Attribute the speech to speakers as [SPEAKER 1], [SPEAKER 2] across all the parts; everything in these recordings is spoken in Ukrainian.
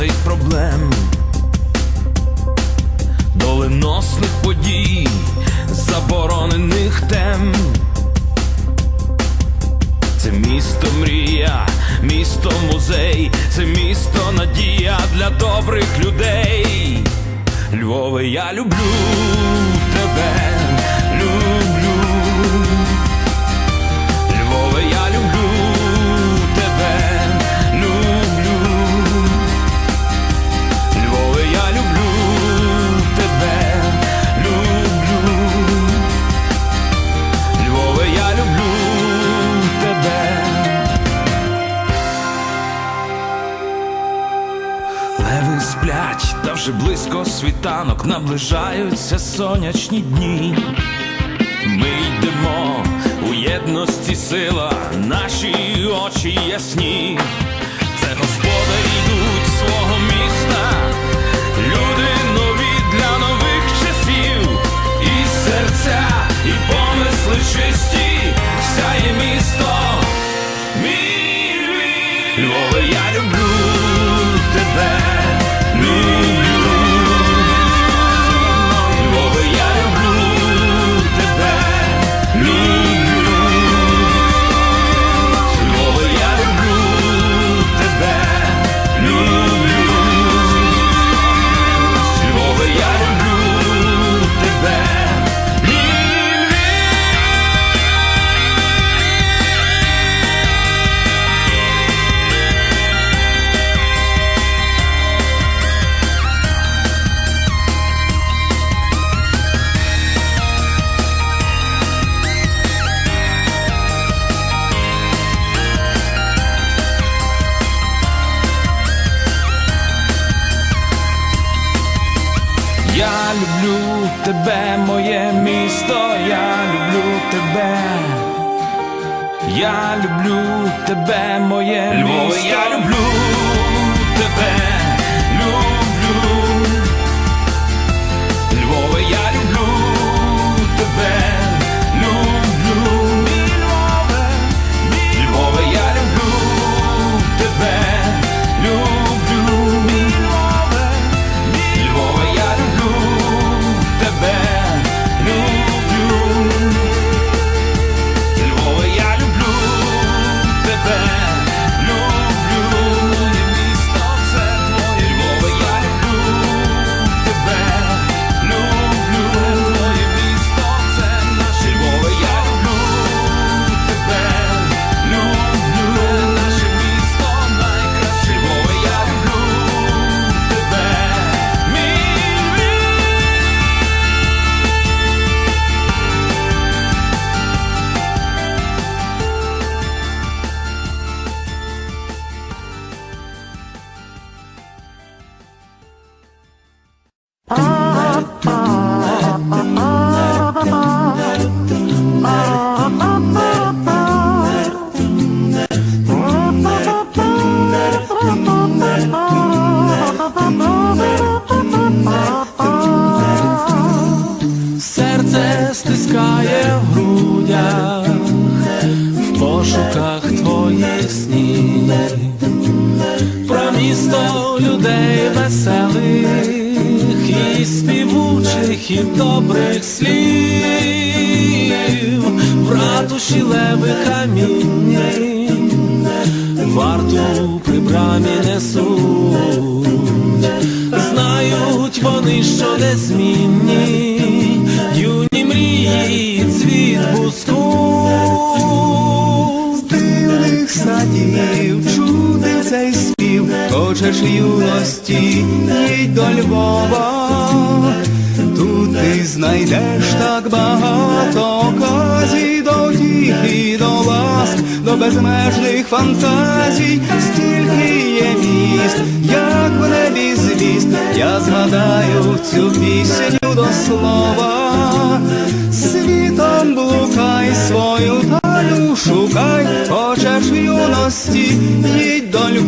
[SPEAKER 1] досить проблем. Доленосних подій, заборонених тем. Це місто мрія, місто музей, це місто надія для добрих людей. Львове, я люблю тебе, близько світанок наближаються сонячні дні. Ми йдемо у єдності сила, наші очі ясні. Це господарі йдуть свого міста, люди нові для нових часів, і серця, і помисли чисті, тебе. Я люблю тебе, моє Львове, місто. я люблю тебе, люблю.
[SPEAKER 2] Стискає в грудях. В пошуках твоїх снів, про місто людей веселих і співучих, і добрих слів, в ратуші леви камінні, варту при брамі несуть. Знають вони, що незмінні, мрії цвіт пусту.
[SPEAKER 3] З дивних садів чути цей спів, хочеш юності, їдь до Львова, тут ти знайдеш так багато оказій до втіхи, до ласк, до безмежних фантазій, стільки є міст, як в небі звіст, я згадаю цю пісню до слова,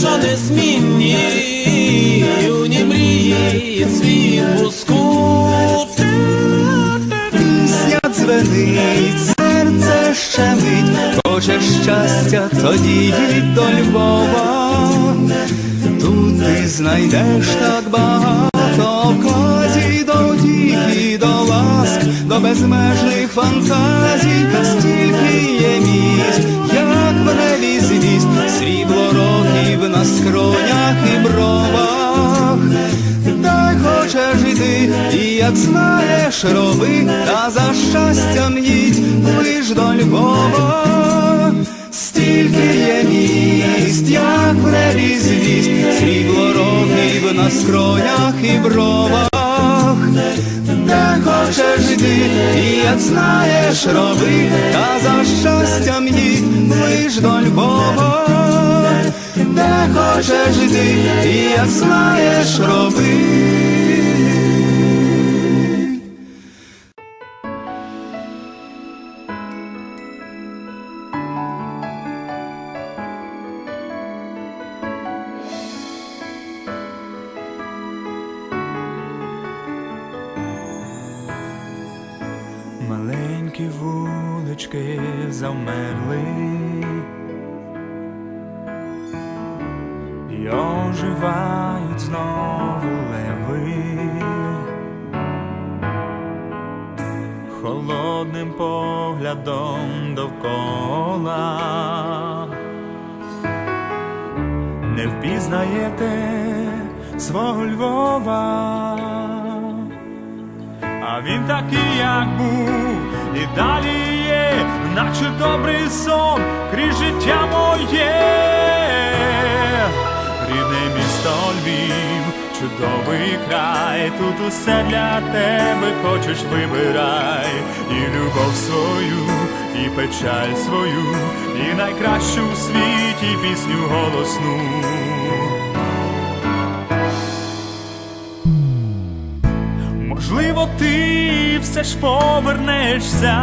[SPEAKER 1] що незмінні, юні мрії, цвіт буску.
[SPEAKER 3] Пісня дзвенить, серце щемить, хочеш щастя, тоді їдь до Львова. Тут ти знайдеш так багато оказій до утіхи, до ласк, до безмежних фантазій, стільки є місць, скронях і бровах. Дай хочеш йди, і як знаєш, роби, та за щастям їдь лиш до Львова. Стільки є міст, як в небі звість, срібло рогів на скронях і бровах. Де хочеш йди, і як знаєш, роби, та за щастям їдь лиш до Львова. Де хочеш йди, і як знаєш, роби.
[SPEAKER 4] Маленькі вулички завмерли оживають знову леви холодним поглядом довкола не впізнаєте свого Львова. А він такий, як був, і далі є, наче добрий сон, крізь життя моє. Рідне місто Львів, чудовий край, тут усе для тебе хочеш вибирай, і любов свою, і печаль свою, і найкращу у світі пісню голосну. Можливо, ти все ж повернешся.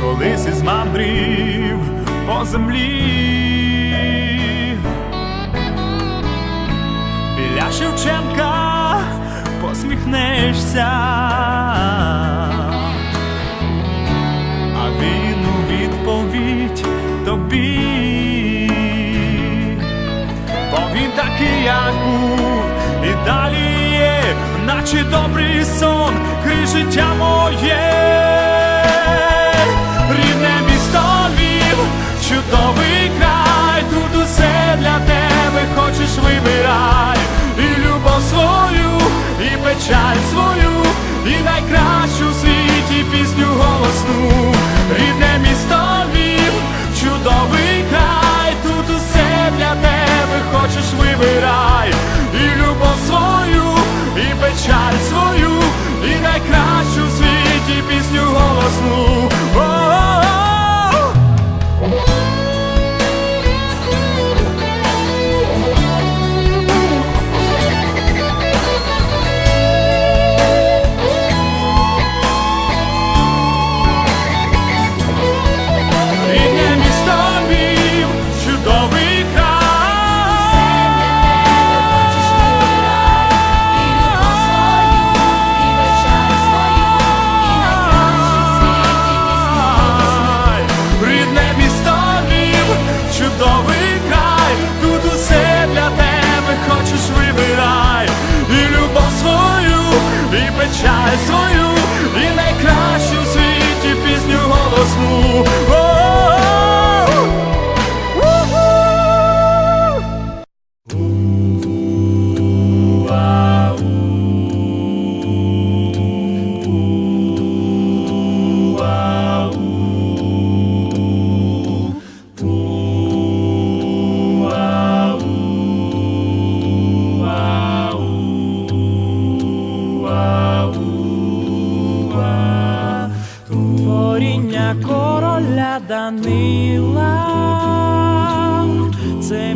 [SPEAKER 4] Колись із мандрів по землі. Біля Шевченка посміхнешся. А він у відповідь тобі. Бо він такий, як був, і далі є, наче добрий сон, крізь життя моє. Чудовий край, тут усе для тебе хочеш вибирай, і любов свою, і печаль свою, і найкращу в світі пісню голосну. Рідне місто Львів, чудовий край, тут усе для тебе хочеш вибирай, і любов свою, і печаль свою, і найкращу в світі пісню голосну.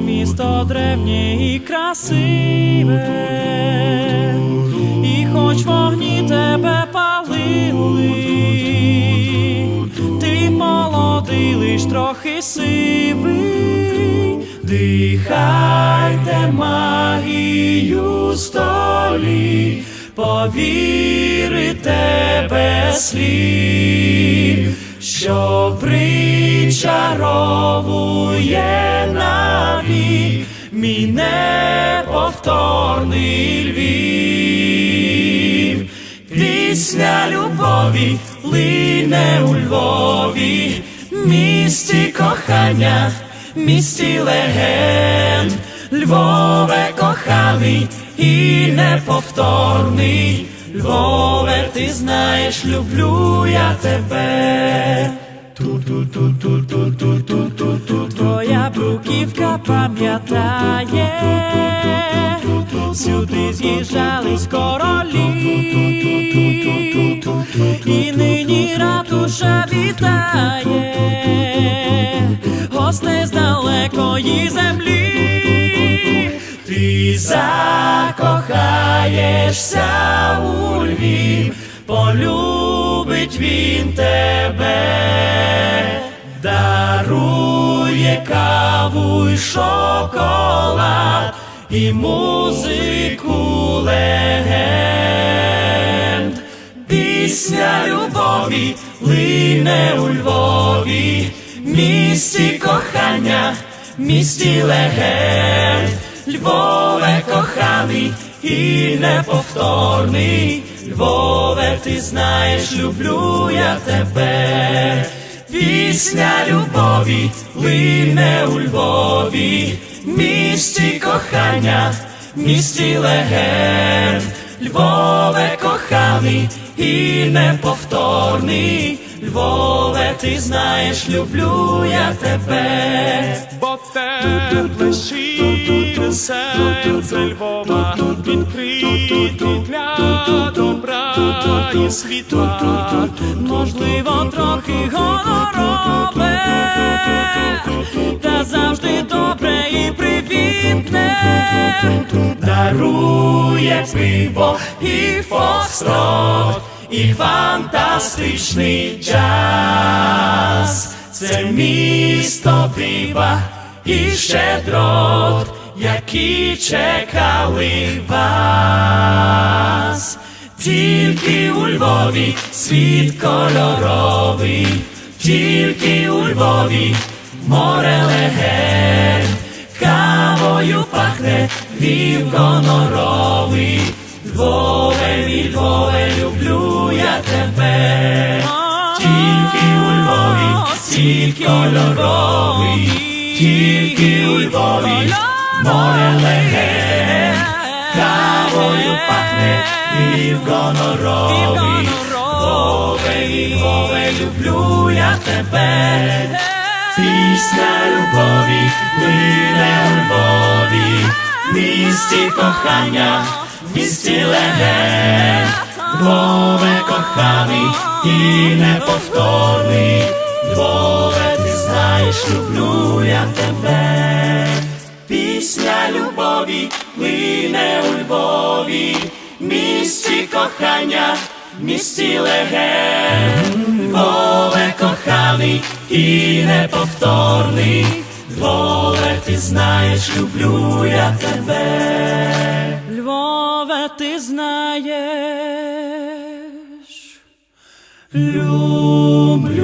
[SPEAKER 4] Місто
[SPEAKER 5] древнє і красиве, і хоч вогні тебе палили, ти молодий. лиш трохи сивий, дихайте магію столі, повірите без слів, що причаровує мій неповторний Львів. Пісня любові лине у Львові, місті кохання, місті легенд, Львове коханий і неповторний. Львове, ти знаєш, люблю я тебе. Твоя бруківка пам'ятає, сюди з'їжджались королі, і нині ратуша вітає, гостей з далекої землі, ти закохаєшся у Львів, полюбить він тебе дарує каву й шоколад і музику легенд. Пісня любові лине у Львові, місті кохання, місті легенд, Львове коханий і неповторний. Львове, ти знаєш, люблю я тебе. Пісня любові лине у Львові, місті кохання, місті легенд, Львове коханий і неповторний. Львове, ти знаєш, люблю я тебе.
[SPEAKER 4] Бо щире серце Львова відкриті для добра і світла.
[SPEAKER 5] Можливо, трохи гонорове, та завжди добре і привітне. Дарує пиво і фокстрот, і фантастичний джаз. Це місто дива і щедрот, які чекали вас. Тільки у Львові світ кольоровий, тільки у Львові море легенд, кавою пахне Львів гоноровий. Львове, мій Львове, люблю я тебе. Тільки у Львові світ кольоровий, тільки у Львові море легенд, кавою пахне Львів гоноровий. Львове, мій Львове, люблю я тебе. Пісня любові лине у Львові, місті кохання, місті легенд, Львове коханий і неповторний, Львове, ти знаєш, люблю я тебе. Пісня любові лине у Львові, місті кохання, місті легенд, Львове коханий і неповторний, Львове, ти знаєш, люблю я тебе. Львове, ти знаєш, люблю